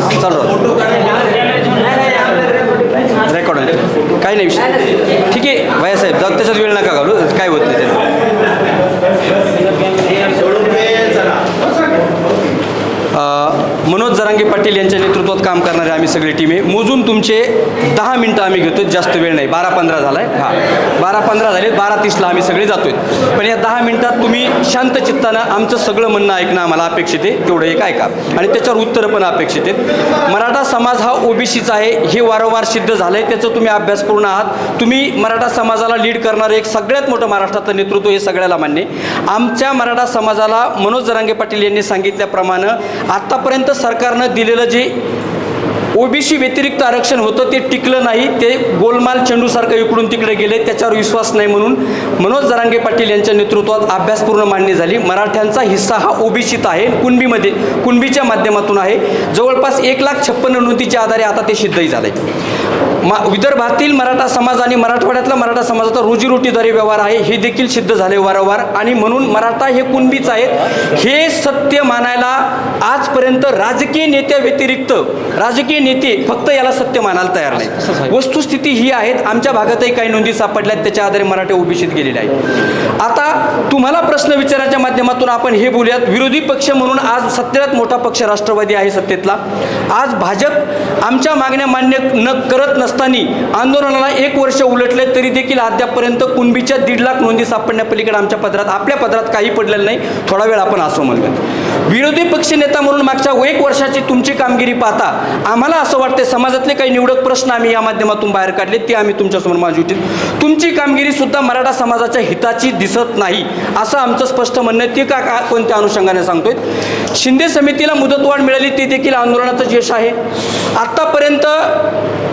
Yes चालू record काही नाही विषय. ठीक आहे भैया साहेब जाऊ त्याच्यात वेळ नका घालू. काय होत नाही त्याला मनोज जरांगे पाटील यांच्या नेतृत्वात काम करणारे आम्ही सगळी टीम आहे. मोजून तुमचे दहा मिनटं आम्ही घेतो जास्त वेळ नाही. बारा पंधरा झालाय. हां. बारा पंधरा झाले बारा तीसला आम्ही सगळे जातोय. पण या दहा मिनिटात तुम्ही शांत चित्तानं आमचं सगळं म्हणणं ऐकणं आम्हाला अपेक्षित आहे. तेवढं एक ऐका आणि त्याच्यावर उत्तरं पण अपेक्षित आहेत. मराठा समाज हा ओबीसीचा आहे. हे वारंवार सिद्ध झालं आहे त्याचं तुम्ही अभ्यासपूर्ण आहात. तुम्ही मराठा समाजाला लीड करणारं एक सगळ्यात मोठं महाराष्ट्राचं नेतृत्व हे सगळ्याला मान्य आहे. आमच्या मराठा समाजाला मनोज जरांगे पाटील यांनी सांगितल्याप्रमाणे आत्तापर्यंत सरकारनं दिलेलं जे ओबीसी व्यतिरिक्त आरक्षण होतं ते टिकलं नाही. ते गोलमाल चेंडूसारखं इकडून तिकडे गेले. त्याच्यावर विश्वास नाही म्हणून मनोज जरांगे पाटील यांच्या नेतृत्वात अभ्यासपूर्ण मान्य झाली. मराठ्यांचा हिस्सा हा ओबीसीत आहे. कुणबीमध्ये कुणबीच्या माध्यमातून आहे. जवळपास एक लाख छप्पन्न नोंदीच्या आधारे आता ते सिद्धही आहे मा विदर्भातील मराठा समाज आणि मराठवाड्यातला मराठा समाजाचा रोजीरोटीद्वारे व्यवहार आहे हे देखील सिद्ध झाले वारंवार. आणि म्हणून मराठा हे कुणबीच आहेत हे सत्य मानायला आजपर्यंत राजकीय नेत्या व्यतिरिक्त राजकीय नेते फक्त याला सत्य मानायला तयार नाही वस्तुस्थिती ही आहेत आमच्या भागातही काही नोंदी सापडल्यात त्याच्या आधारे मराठे ओबीसीत गेलेले आहेत. आता तुम्हाला प्रश्न विचाराच्या माध्यमातून आपण हे बोलूयात. विरोधी पक्ष म्हणून आज सत्यात मोठा पक्ष राष्ट्रवादी आहे सत्तेतला. आज भाजप आमच्या मागण्या मान्य न करत असताना आंदोलनाला एक वर्ष उलटले तरी देखील अद्यापर्यंत कुणबीच्या दीड लाख नोंदी सापडण्यापलीकडे आमच्या पदरात आपल्या पदरात काही पडलेलं नाही. थोडा वेळ आपण असं म्हणूयात. विरोधी पक्षनेता म्हणून मागच्या एक वर्षाची तुमची कामगिरी पाहता आम्हाला असं वाटते समाजातले काही निवडक प्रश्न आम्ही या माध्यमातून बाहेर काढले ते आम्ही तुमच्यासमोर मांडू इच्छित तुमची कामगिरी सुद्धा मराठा समाजाच्या हिताची दिसत नाही असं आमचं स्पष्ट म्हणणं आहे. ते का का कोणत्या अनुषंगाने सांगतोय? शिंदे समितीला मुदतवाढ मिळाली ते देखील आंदोलनाचं यश आहे. आत्तापर्यंत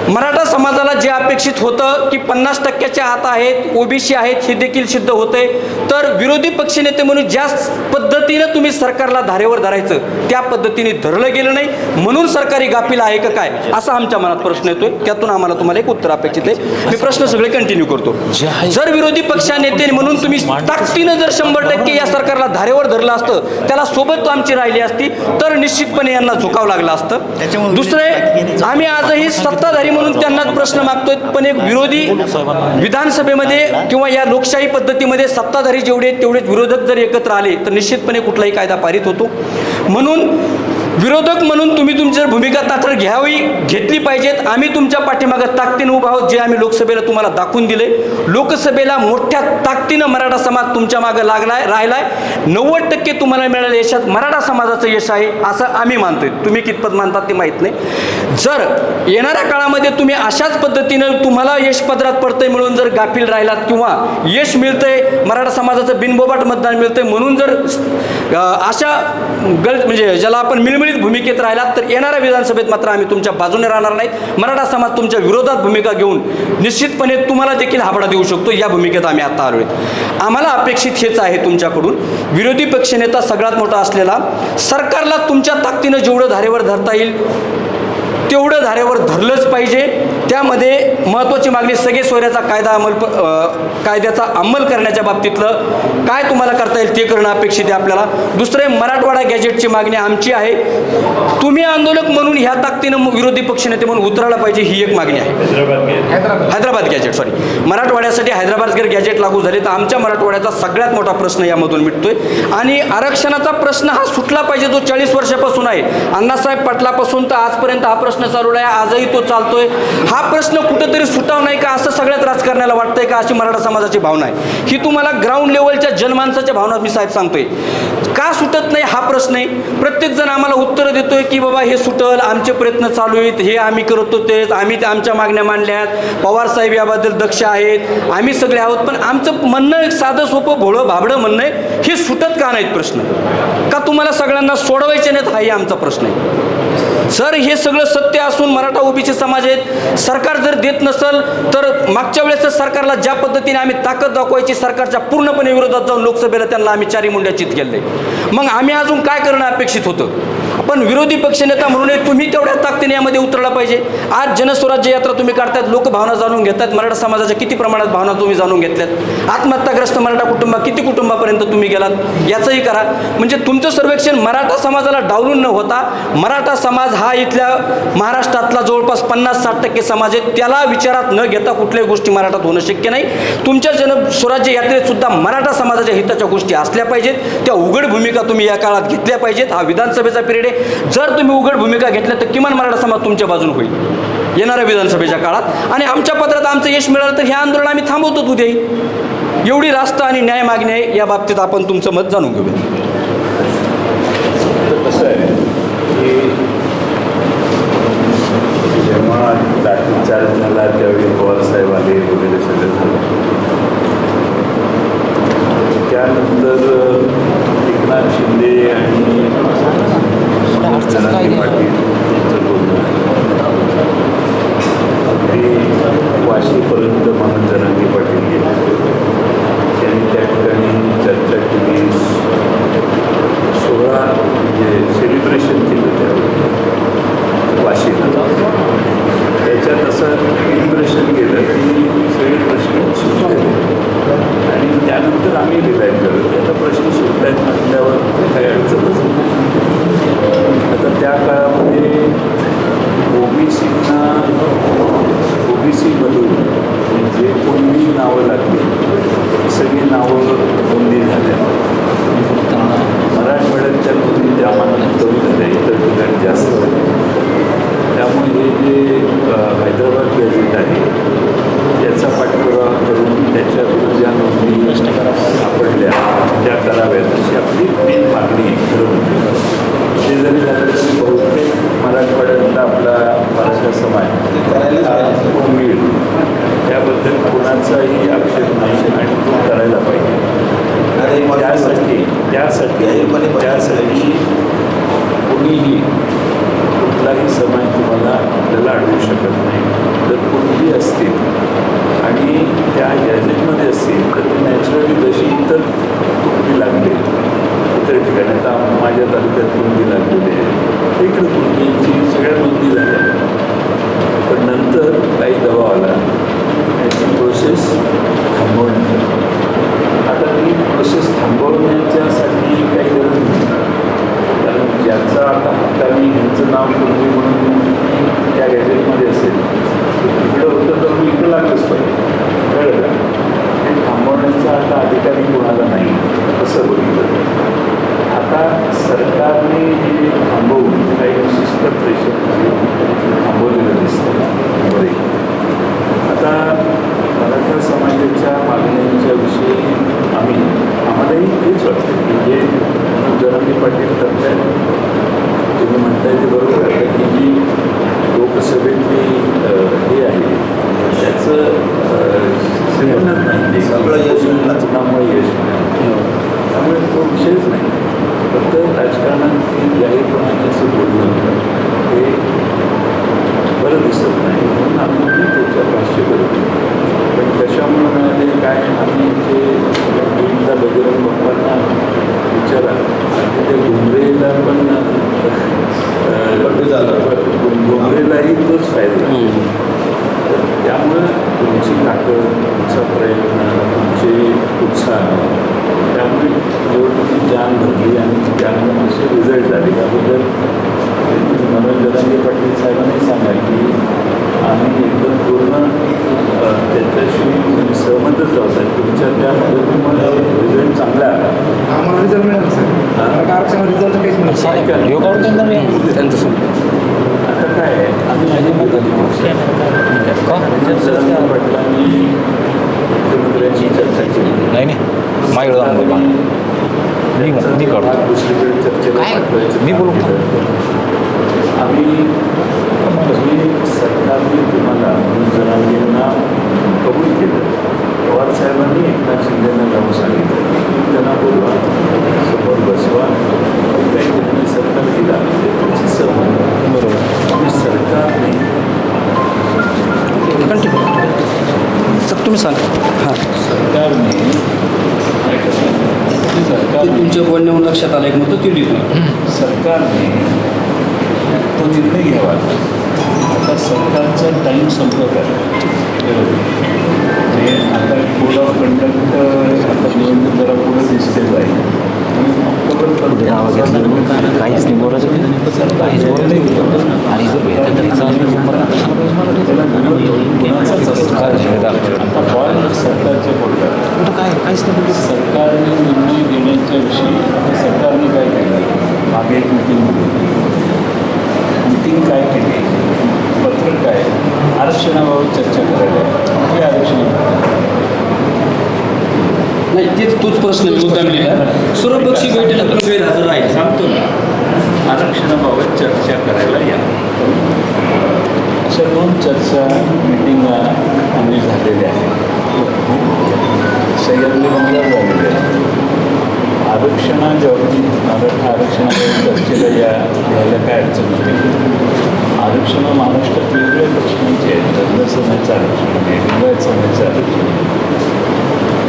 मराठा समाजाला जे अपेक्षित होतं की पन्नास टक्क्याच्या आत आहेत ओबीसी आहेत हे देखील सिद्ध होतंय. तर विरोधी पक्षनेते म्हणून ज्या पद्धतीनं तुम्ही सरकारला धारेवर धरायचं त्या पद्धतीने धरलं गेलं नाही. म्हणून सरकारी गाफील आहे का काय असा आमच्या मनात प्रश्न येतोय. त्यातून आम्हाला तुम्हाला एक उत्तर अपेक्षित आहे. मी प्रश्न सगळे कंटिन्यू करतो. जर विरोधी पक्षानेते म्हणून तुम्ही ताकदीनं जर शंभर टक्के या सरकारला धारेवर धरलं असतं त्याला सोबत आमची राहिली असती तर निश्चितपणे यांना झुकावं लागलं असतं. दुसरे आम्ही आजही सत्ताधारी म्हणून त्यांनाच प्रश्न मागतोय. पण एक विरोधी विधानसभेमध्ये किंवा या लोकशाही पद्धतीमध्ये सत्ताधारी जेवढे आहेत तेवढे विरोधक जर एकत्र आले तर निश्चितपणे कुठलाही कायदा पारित होतो. म्हणून विरोधक म्हणून तुम्ही तुमची भूमिका तात्र घ्यावी घेतली पाहिजेत. आम्ही तुमच्या पाठीमागं ताकदीनं उभा आहोत जे आम्ही लोकसभेला तुम्हाला दाखवून दिले लोकसभेला मोठ्या ताकदीनं मराठा समाज तुमच्या मागं लागलाय राहिलाय. नव्वद टक्के तुम्हाला मिळालेल्या यशात मराठा समाजाचं यश आहे असं आम्ही मानतोय. तुम्ही कितपत मानतात ते माहीत नाही. जर येणाऱ्या काळामध्ये तुम्ही अशाच पद्धतीनं तुम्हाला यश पदरात पडतंय म्हणून जर गाफील राहिलात किंवा यश मिळतंय मराठा समाजाचं बिनबोबाट मतदान मिळतंय म्हणून जर अशा गल म्हणजे ज्याला आपण मिळमिळीत भूमिकेत राहिलात तर येणाऱ्या विधानसभेत मात्र आम्ही तुमच्या बाजूने राहणार नाहीत. मराठा समाज तुमच्या विरोधात भूमिका घेऊन निश्चितपणे तुम्हाला देखील हाबडा देऊ शकतो. या भूमिकेत आम्ही आता आलो आम्हाला अपेक्षित हेच आहे तुमच्याकडून. विरोधी पक्षनेता सगळ्यात मोठा असलेला सरकारला तुमच्या ताकदीनं जेवढं धारेवर धरता येईल तेवढं धारेवर धरलंच पाहिजे. त्यामध्ये महत्त्वाची मागणी सगळे सोयऱ्याचा कायदा अंमल कायद्याचा अंमल करण्याच्या बाबतीतलं काय तुम्हाला करता येईल ते करणं अपेक्षित आहे आपल्याला. दुसरे मराठवाडा गॅजेटची मागणी आमची आहे. तुम्ही आंदोलक म्हणून ह्या ताकदीनं विरोधी पक्षनेते म्हणून उतरायला पाहिजे ही एक मागणी आहे. हैदराबाद गॅजेट सॉरी मराठवाड्यासाठी हैदराबाद जर गॅजेट लागू झाले तर आमच्या मराठवाड्याचा सगळ्यात मोठा प्रश्न यामधून मिटतोय. आणि आरक्षणाचा प्रश्न हा सुटला पाहिजे जो चाळीस वर्षापासून आहे. अण्णासाहेब पाटलापासून तर आजपर्यंत हा प्रश्न चालू आहे. आजही तो चालतोय. हा प्रश्न कुठंतरी सुटाव नाही का? असं सगळ्यात राजकारण्याला वाटतंय का? अशी मराठा समाजाची भावना आहे. ही तुम्हाला ग्राउंड लेवलच्या जनमानसाच्या भावना मी साहेब सांगतोय. का सुटत नाही हा प्रश्न आहे? प्रत्येकजण आम्हाला उत्तरं देतोय की बाबा हे सुटल आमचे प्रयत्न चालू आहेत हे आम्ही करत तेच आम्ही ते आमच्या मागण्या मांडल्यात पवार साहेब याबद्दल दक्ष आहेत आम्ही सगळे आहोत. पण आमचं म्हणणं एक साधं सोपं भोळं भाबडं म्हणणं आहे हे सुटत का नाहीत प्रश्न? का तुम्हाला सगळ्यांना सोडवायचे नाहीत? हाही आमचा प्रश्न आहे. सर हे सगळं सत्य असून मराठा ओबीसी समाज आहेत. सरकार जर देत नसेल तर मागच्या वेळेस सरकारला ज्या पद्धतीने आम्ही ताकद दाखवायची सरकारच्या पूर्णपणे विरोधात जाऊन लोकसभेला त्यांना आम्ही चारी मुंड्या चित केले मग आम्ही अजून काय करणं अपेक्षित होतं? पण विरोधी पक्षनेता म्हणून तुम्ही तेवढ्या ताकदीने यामध्ये उतरला पाहिजे. आज जनस्वराज्य यात्रा तुम्ही काढतात लोक भावना जाणून घेतात. मराठा समाजाच्या किती प्रमाणात भावना तुम्ही जाणून घेतल्यात? आत्महत्याग्रस्त मराठा कुटुंब किती कुटुंबापर्यंत तुम्ही गेलात? याचंही करा. म्हणजे तुमचं सर्वेक्षण मराठा समाजाला डावलून न होता मराठा समाज हा इथल्या महाराष्ट्रातला जवळपास पन्नास साठ टक्के समाज आहे. त्याला विचारात न घेता कुठल्याही गोष्टी मराठात होणं शक्य नाही. तुमच्या जन स्वराज्य यात्रेत सुद्धा मराठा समाजाच्या हिताच्या गोष्टी असल्या पाहिजेत. त्या उघड भूमिका तुम्ही या काळात घेतल्या पाहिजेत. हा विधानसभेचा पिरियड आहे. जर तुम्ही उघड भूमिका घेतल्या तर किमान मराठा समाज तुमच्या बाजून होईल. येणाऱ्या विधानसभेच्या काळात. आणि आमच्या पत्रात आमचं यश मिळालं तर हे आंदोलन आम्ही थांबवतो उद्याही एवढी रास्त आणि न्याय मागणी आहे या बाबतीत आपण तुमचं मत जाणून घेऊया. कसं आहे की जेव्हा झाला त्यावेळी आले वगैरे सगळं झालं. त्यानंतर एकनाथ शिंदे आणि जनार्दन पाटील यांचं बोलणं अगदी वाशीपर्यंत म्हणून जनांगी पाटील गेले त्यांनी त्या ठिकाणी चर्चा केली सोहळा म्हणजे सेलिब्रेशन केलं त्यावेळी वाशीला त्याच्यात असं इम्प्रेशन गेलं की सगळे प्रश्न सुटले. आणि त्यानंतर आम्ही डिसाईड केलं की आता प्रश्न सुटत आहेत म्हटल्यावर काही अडचणच नाही आता त्या काळामध्ये ओबीसीना ओबीसीमधून जे कोणी नावं लागली ती सगळी नावं नोंदी झाल्या मराठवाड्यातल्या नोंदी त्या मानाने कमी झाल्या इतर ठिकाणी जास्त झाल्या त्यामुळे हे जे अ, हैदराबाद गॅझेट आहे याचा पाठपुरावा करून त्याच्यातून ज्या नोंदी सापडल्या त्या कराव्यात अशी आपली मेन मागणी आहे खरं म्हणजे ते जरी झालं तरी बहुतेक मराठवाड्यातला आपला मराठा समाज हा कोण मिळेल त्याबद्दल कोणाचाही आक्षेप नाही आणि तो करायला पाहिजे. त्यासाठी त्यासाठी त्यासाठी कोणीही कुठलाही समाज तुम्हाला आपल्याला अडवू शकत नाही. जर कोणीही असतील आणि त्या गॅजेटमध्ये असतील तर ते नॅचरली जशी इतर कुणबी लागले इतर ठिकाणी. आता माझ्या तालुक्यात कुणबी लागलेली आहे. इकडे कुणबींची सगळ्या नोंदी झाल्या. पण नंतर काही दबाव आला. याची प्रोसेस थांबवण्यात आता ती प्रोसेस थांबवण्याच्यासाठी काही गरज नाही कारण ज्याचा आता हक्कानी ह्यांचं नाव पूर्वी म्हणून त्या गॅजेटमध्ये असेल तर तिकडं होतं तर मी इकडं लागलंच पाहिजे कळलं का ते थांबवण्याचा आता अधिकारी कोणाला नाही असं बघितलं आता सरकारने हे थांबवून काही विशिष्ट प्रेशर थांबवलेलं दिसतं बरे त्यांच्या मागण्यांच्या विषयी आम्ही आम्हालाही तेच वाटतं की जे जरांगी पाटील करतायत तुम्ही म्हणताय ते बरोबर आहे की जी लोकसभेतली हे आहे त्याचं सेवनच नाही ते सगळं यश मिळालं. यश त्यामुळे तो विषयच नाही. फक्त राजकारणात हे जाहीरपणाने असं बोलणं हे बरं दिसत नाही म्हणून आम्ही त्याच्या भाष्य करतो पण कशामुळे मिळाले काय आम्ही ते गोविंदा बजरंग बाप्पांना विचारा आणि ते गुंबरेला पण बंदी झालं. गुंबरेलाही तोच फायदा तर त्यामुळं तुमची ताकद तुमचा प्रयत्न तुमचे उत्साह त्यामुळे निवडणुकीत जान भरली आणि त्यामुळे असे रिझल्ट झाले याबद्दल मनोज जरांगे पाटील साहेबांनी सांगा की आम्ही एकदम पूर्ण त्याच्याशी सहमतच जात आहे तुमच्या त्या मदतीमुळे रिझल्ट चांगला आम्हाला रिझल्ट मिळाला सर मराठा आरक्षण रिझल्ट काहीच मिळालं ऐका ना. योगावर केंद्र नाही. त्यांचं सांग. आता काय आहे? आम्ही माझी मदत जरांगे पाटलांनी मुख्यमंत्र्यांची चर्चा केली नाही नाही. बोला. मी करतो दुसरीकडे चर्चेला मी बोलू? आम्ही जे सरकारने तुम्हाला जरांगेंना कबूल केलं. पवार साहेबांनी एकनाथ शिंदेना जाऊन सांगितलं. त्यांना बोलवा. समोर बसवा. काही त्यांनी सरकार दिला. ते तुमची सहमत बरोबर आणि सरकारने सर तुम्ही सांगा. हां. सरकारने सरकारने तुमच्या बोलण्याहून लक्षात आलं एक मतं ती सरकारने घ्यावा आता सरकारचा टाईम संपत आहे. आता कोड ऑफ कंडक्ट आता निवडणूक जरा पुढे दिसते जाईल आणि ऑक्टोबरपर्यंत काहीच नाही. बोलायचं काहीच बोलायचं आणि जर भेटत तर चांगलं नंबर त्याला विरोध कोणाचाच असतो. काय झालं? आता बॉल सरकारच्या कोर्टात कुठं काय काहीच नाही बोलत. सरकारने निर्णय घेण्याच्या विषयी सरकारने काय केलं मागे एक मिटिंग होती मिटिंग काय केली पत्र काय आरक्षणाबाबत चर्चा करायला कुठली आरक्षण नाही तेच तोच प्रश्न मी मुद्दाम लिहिला सर्वपक्षी बैठकीला तुम्ही गैरहजर राहील सांगतो ना आरक्षणाबाबत चर्चा करायला या अशा दोन चर्चा मिटिंगा आम्ही झालेल्या आहेत सह्याद्री बंगल्यावर झालेल्या आहेत आरक्षणाच्या बाबतीत मराठा आरक्षणाबाबत चर्चेला या घ्यायला काय अडचण होते आरक्षण महाराष्ट्रात वेगवेगळ्या प्रश्नांचे आहेत धर्म समाजाचं आरक्षण आहे लिंगायत समाजाचं आरक्षण आहे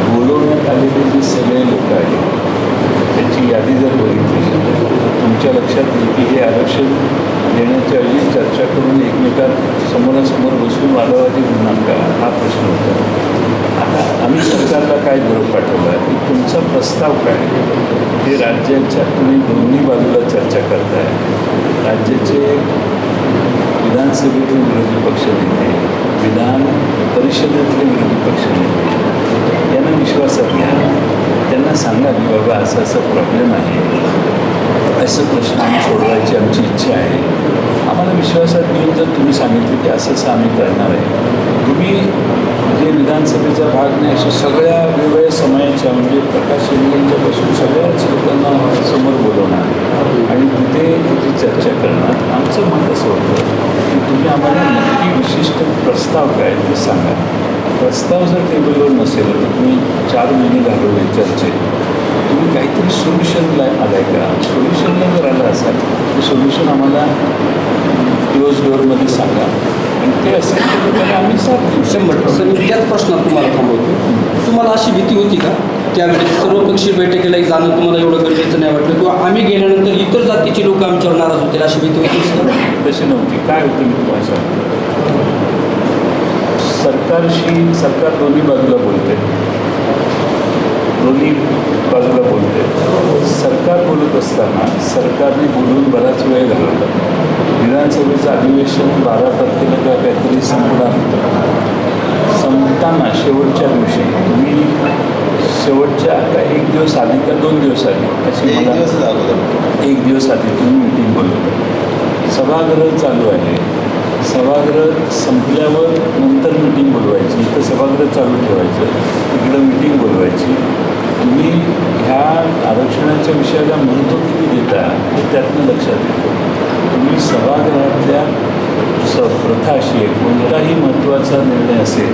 बोलवण्यात आलेले जे सगळे लोक आहेत त्याची यादी जर बघितली तर तुमच्या लक्षात येईल की हे आरक्षण देण्याच्या ऐवजी चर्चा करून एकमेकात समोरासमोर बसून वादावादी होणार का? हा प्रश्न होता. आता आम्ही सरकारला काय निरोप पाठवला? की तुमचा प्रस्ताव काय? हे राज्याच्या तुम्ही दोन्ही बाजूला चर्चा करताय. राज्याचे विधानसभेतील विरोधी पक्षनेते विधान परिषदेतले विरोधी पक्षनेते यांना विश्वासात घ्या. त्यांना सांगा की बाबा असा असा प्रॉब्लेम आहे. असं प्रश्न आम्ही सोडवायची आमची इच्छा आहे. आम्हाला विश्वासात घेऊन जर तुम्ही सांगितलं की असं असं आम्ही करणार आहे. तुम्ही जे विधानसभेचा भाग नाही अशा सगळ्या वेगवेगळ्या समयाच्या म्हणजे प्रकाशपासून सगळ्याच लोकांना समोर बोलवणार. आणि तिथे जी चर्चा करणार आमचं मत असं होतं की तुम्ही आम्हाला नक्की विशिष्ट प्रस्ताव काय ते सांगा. प्रस्ताव जर टेबलवर नसेल तर तुम्ही चार महिने घालवले चर्चेत. तुम्ही काहीतरी सोल्युशनला आलं आहे का? सोल्युशनला जर आलं असाल ते सोल्युशन आम्हाला क्लोज डोअरमध्ये सांगा. आणि ते असेल तर त्याला आम्ही साथ देऊ शंभर मी त्याच प्रश्नात तुम्हाला थांबवतो तुम्हाला अशी भीती होती का? त्यावेळेस सर्वपक्षीय बैठकीला एक जाणं तुम्हाला एवढं गरजेचं नाही वाटलं? किंवा आम्ही गेल्यानंतर इतर जातीचे लोक आमच्यावर नाराज होतील अशी भीती होती? तशी नव्हती. काय होतं मी तुम्हाला सांगतो सरकारशी सरकार दोन्ही बाजूला बोलते. दोन्ही बाजूला बोलते. सरकार बोलत असताना सरकारने बोलून बराच वेळ घालवला. विधानसभेचं अधिवेशन बारा तारखेला किंवा काहीतरी संपणार होतं. संपताना शेवटच्या दिवशी मी शेवटच्या का एक दिवस आधी का दोन दिवस आधी अशी मला एक दिवस आधी तुम्ही मिटिंग बोलवलं सभागृह चालू आहे. सभागृह संपल्यावर नंतर मिटिंग बोलवायची. इथं सभागृह चालू ठेवायचं. इकडं मिटिंग बोलवायची. तुम्ही ह्या आरक्षणाच्या विषयाला महत्त्व किती देता हे त्यातनं लक्षात येतं. तुम्ही सभागृहातल्या स प्रथा अशी आहे कोणताही महत्त्वाचा निर्णय असेल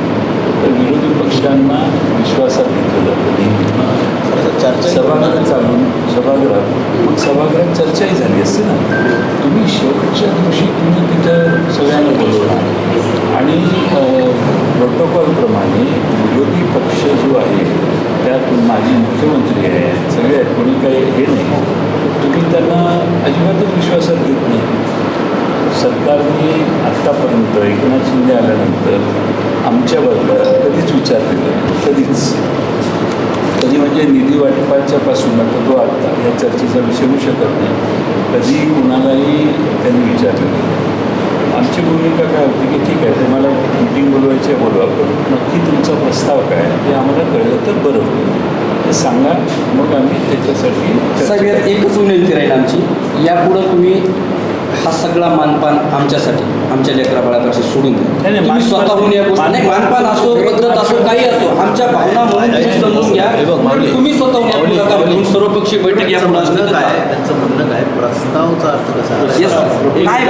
तर विरोधी पक्षांना विश्वासात घेतलं जातं. सभागृह चालून सभागृहात. मग सभागृहात चर्चाही झाली असते ना. तुम्ही दिवशी तुम्ही तिथं सगळ्यांना बोलवणार आणि प्रोटोकॉलप्रमाणे विरोधी पक्ष जो आहे त्यात माजी मुख्यमंत्री आहेत सगळे आहेत कोणी काही हे नाही. तुम्ही त्यांना अजिबातच विश्वासात घेत नाही. सरकारने आत्तापर्यंत एकनाथ शिंदे आल्यानंतर आमच्या बाजूला कधीच विचार केला कधीच. कधी म्हणजे निधी वाटपाच्या पासून आता तो आत्ता या चर्चेचा विषय होऊ शकत नाही कधी कुणालाही त्यांनी विचारलं नाही. आमची भूमिका काय होती की ठीक आहे तुम्हाला मिटिंग बोलवायची आहे बोलवा पण. नक्की तुमचा प्रस्ताव काय हे आम्हाला कळलं तर बरं होईल. ते सांगा मग आम्ही त्याच्यासाठी. एकच विनंती राहील आमची. यापुढं तुम्ही हा सगळा मानपान आमच्यासाठी आमच्या लेकराबाळापेक्षा सोडून द्या. स्वतःहून या गोष्टी नाही मानपान असो पद्धत असो काही असो आमच्या भावना म्हणून तुम्ही समजून घ्या. तुम्ही स्वतःहून या पुढाकार घेऊन सर्वपक्षीय बैठक या म्हणणं काय त्यांचं म्हणणं काय प्रस्तावचा अर्थ कसा. काय.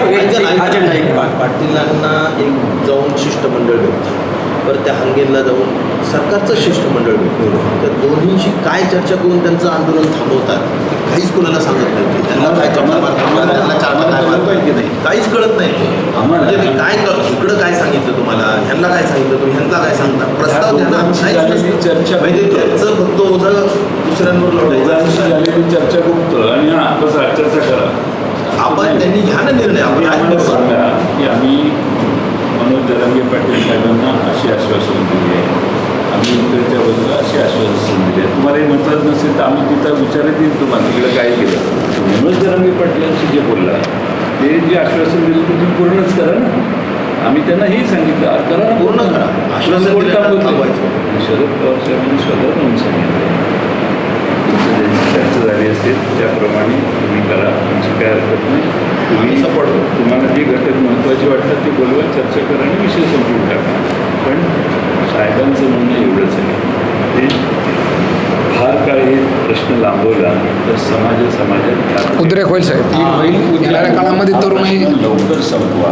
अजेंडा पाटीलांना एक जाऊन शिष्टमंडळ भेटतं. बरं त्या हंगेला जाऊन सरकारचं शिष्टमंडळ भेटतं त्या दोन्हीशी काय चर्चा करून त्यांचं आंदोलन थांबवतात काहीच कोणाला सांगत नाही. त्यांना काय चर्चा त्यांना चार काय मारतात की नाही काहीच कळत नाही म्हणजे ते काय इकडं काय सांगितलं तुम्हाला ह्यांना काय सांगितलं तुम्ही ह्यांना काय सांगता प्रस्ताव त्यांना नसतं. चर्चा म्हणजे त्यांचं फक्त ओझं दुसऱ्यांवर झालेली चर्चा गुप्त आणि हा चर्चा करा आपण त्यांनी घ्या ना निर्णय आम्ही आपण. सांगा की आम्ही मनोज जरांगे पाटील साहेबांना अशी आश्वासन दिली आहे. आम्ही इकडच्या बाजूला अशी आश्वासन दिली आहे तुम्हाला हे म्हणतात नसेल तर आम्ही तिथं विचारत येईल तुम्हाला. तिकडे काय केलं? मनोज जरांगे पाटलांशी जे बोलला ते जे आश्वासन दिलं ते तुम्ही पूर्णच करा ना. आम्ही त्यांना हेही सांगितलं. "अरे करा ना. पूर्ण करा. आश्वासन बोलता. शरद पवार साहेबांनी स्वतः म्हणून सांगितलं. तुमचं ज्यांची चर्चा झाली असेल त्याप्रमाणे करा आमची काय हरकत नाही. तुम्ही करू. तुम्हाला जे घटक महत्त्वाचे वाटतात ते बोलवा चर्चा करा आणि विषय संपवून टाका. पण साहेबांचं म्हणणं एवढंच आहे. ते फार काळ हे प्रश्न लांबवला तर समाज समाजात उद्रेक होईल साहेब. येणाऱ्या काळामध्ये तरुणाई लवकर संपवा.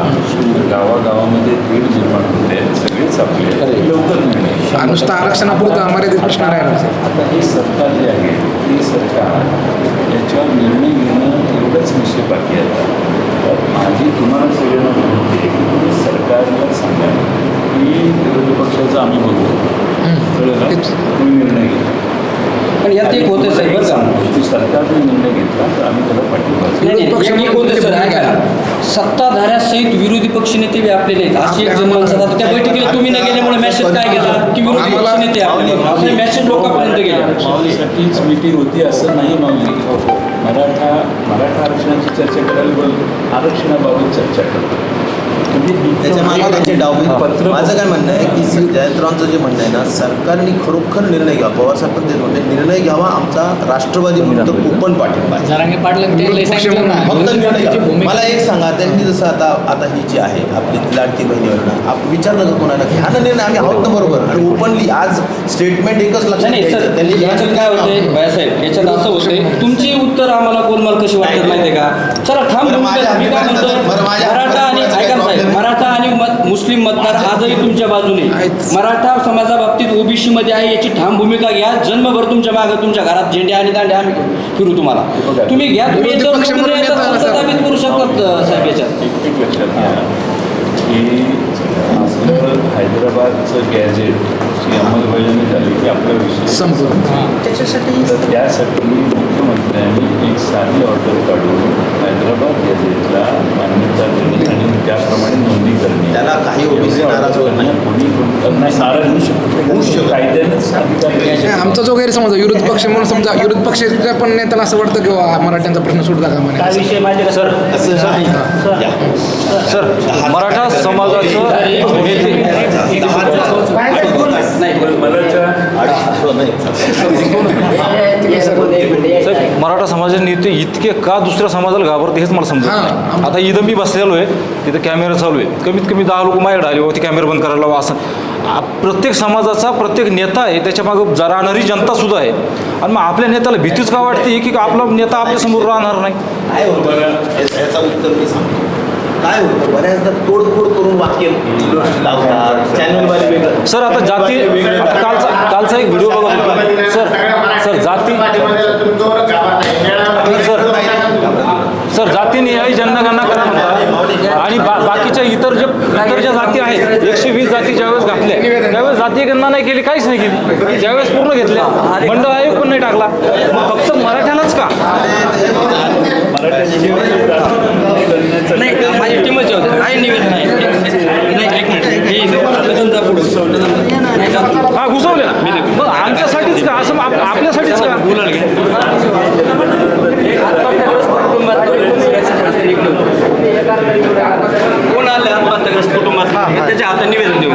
गावागावामध्ये तेढ निर्माण होते. सगळेच आपले लवकर निर्णय हा नुसतं आरक्षणापुरतं मर्यादित प्रश्न राहिला आता हे सरकार जे आहे ते सरकार याच्यावर निर्णय घेणं एवढंच विषय बाकी आहे. आता तर माझी तुम्हाला सगळ्यांना विनंती आहे की सरकारला सांगा. की विरोधी पक्षाचं आम्ही बघू. कळलं. तुम्ही निर्णय घ्या. पण यात एक होतं साहेब बरं का? की सरकारने निर्णय घेतला. तर आम्ही त्याला पाठिंबा सर सत्ताधाऱ्यासहित विरोधी पक्षनेते बी आपलेले आहेत. अशी एक जन्म आता त्या बैठकीला तुम्ही न गेल्यामुळे मेसेज काय गेला? की विरोधी पक्षनेते आपले मेसेज लोकांपर्यंत गेले. माऊलीसाठीच मीटिंग होती असं नाही माऊली मराठा मराठा आरक्षणाची चर्चा करायला बोल आरक्षणाबाबत चर्चा करतो. त्याच्यामागे त्यांचे डावबी पत्र माझं काय म्हणणं आहे की जयंतरावांचं जे म्हणणं आहे ना सरकारने खरोखर निर्णय घ्यावा. पवारसाहेब पण तेच म्हणते निर्णय घ्यावा आमचा राष्ट्रवादी विरुद्ध ओपन पाठिंबा फक्त निर्णय मला एक सांगा त्यांनी जसं आता आता ही जी आहे आपली लाडकी बहिणीवर आप विचारलं का कोणाला घ्या ना निर्णय आम्ही आहोत ना बरोबर. आणि ओपनली आज स्टेटमेंट एकच लक्षात नाही नाही. त्यांनी याच्यात काय भयासाहेब याच्यात असं होतंय तुमची उत्तर आम्हाला गोलमाल कशी वाटत माहितीये का? चला भूमिका माझ्या आणि माझा काय ऐका ना problem साहेब आहे? मराठा आणि मत मुस्लिम मतदार आजही तुमच्या बाजूने. मराठा समाजाबाबतीत ओबीसी मध्ये आहे याची ठाम भूमिका घ्या जन्मभर तुमच्या मागे तुमच्या घरात झेंडे आणि दांडे आम्ही फिरू तुम्हाला तुम्ही घ्या तुम्ही. स्थापित करू शकतात साहेब याच्यात एक एक गॅजेटची अंमलबजावणी झाली की आपला विषय संपलं त्याच्यासाठी त्यासाठी मुख्यमंत्र्यांनी एक साधी ऑर्डर काढून हैदराबाद गॅजेटला मान्यता देणे आणि त्याप्रमाणे नोंदणी करणे त्याला काही ओबीसी नाराज होत नाही कोणी नाही नाराज होऊ शकतो होऊ शकतो. कायद्यानेच. आमचा जो गैरसमज विरोधी पक्ष म्हणून समजा विरोधी पक्षाच्या पण नेत्याला असं वाटतं की वा, मराठ्यांचा प्रश्न सुटला का म्हणे काय विषय माहिती का सर असं नाही. सर मराठा समाजाचं नाही. साहेब मराठा समाजाचे नेते इतके का दुसऱ्या समाजाला घाबरते हेच मला समजत. नाही. आता इथं मी बसलेलो आहे तिथं कॅमेरा चालू आहे. कमीत कमी दहा लोक माझ्याकडे आले होते कॅमेरा बंद करायला लावा असं. प्रत्येक समाजाचा प्रत्येक नेता आहे त्याच्या मागं राहणारी जनता सुद्धा आहे. आणि मग आपल्या नेत्याला भीतीच का वाटते? की आपला नेता आपल्यासमोर राहणार नाही. काय होतं? बऱ्याचदा तोडफोड करून वाक्य लावतात. चॅनलवाले वेगळं. सर आता जाती कालचा कालचा एक व्हिडिओ होतो सर सर जाती सर सर जातीनिहाय जनगणना करा म्हणतात आणि बाकीच्या इतर जे इतर ज्या जाती आहेत एकशे वीस जाती ज्यावेळेस घातल्या त्यावेळेस जाती गणना नाही केली काहीच नाही केली. ज्यावेळेस पूर्ण घेतल्या मंडळ आयोग पण नाही टाकला. मग फक्त मराठ्यालाच का? नाही माझी टीमच होते काय निवेदन नाही नाही एक मिनिट हे लग्न पुढे हा घुसवले ना मग आमच्यासाठीच का असं आपल्यासाठीच का बोलायला घे. कोण आलं आत्महत्याग्रस्त कुटुंबात त्याच्या हातात निवेदन देऊ